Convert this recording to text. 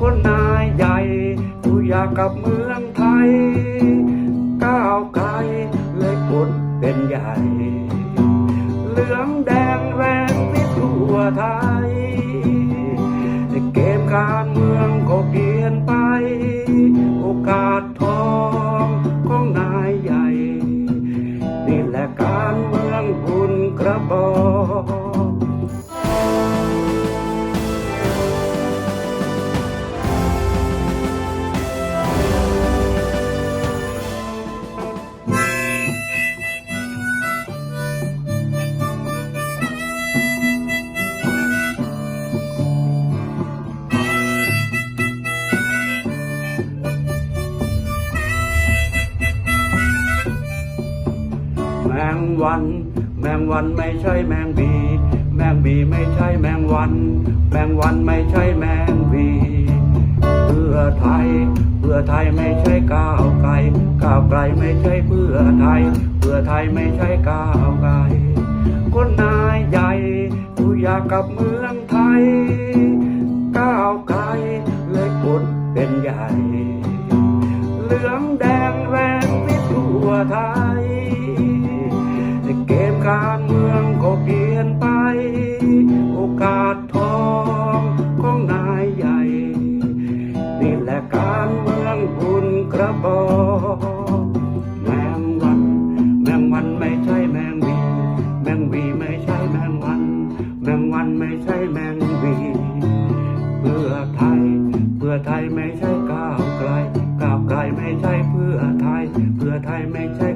คนนายใหญ่กูอยากกับเมืองไทย ก้าวไกลเลยกดเป็นใหญ่ เหลืองแดงแรงไปทั่วไทย เกมการเมือง งวัน แมงวันไม่ใช่แมงบี แมงบีไม่ใช่แมงวัน แมงวันไม่ใช่แมงบีเพื่อไทย เพื่อไทยไม่ใช่ก้าวไกล ก้าวไกลไม่ใช่เพื่อไทย เพื่อไทยไม่ใช่ก้าวไกล คนนายใหญ่กูอยากกับเมืองไทย ก้าวไกลเลยกดเป็นใหญ่ เหลืองแดงแรงไปทั่วไทย การเมืองก็เปลี่ยนไป โอกาสทองของนายใหญ่ นี่แหละการเมืองบุญกระบอกแมงวัน แมงวันไม่ใช่แมงวี แมงวีไม่ใช่แมงวัน แมงวันไม่ใช่แมงวี เพื่อไทย เพื่อไทยไม่ใช่ก้าวไกล ก้าวไกลไม่ใช่เพื่อไทย เพื่อไทยไม่ใช่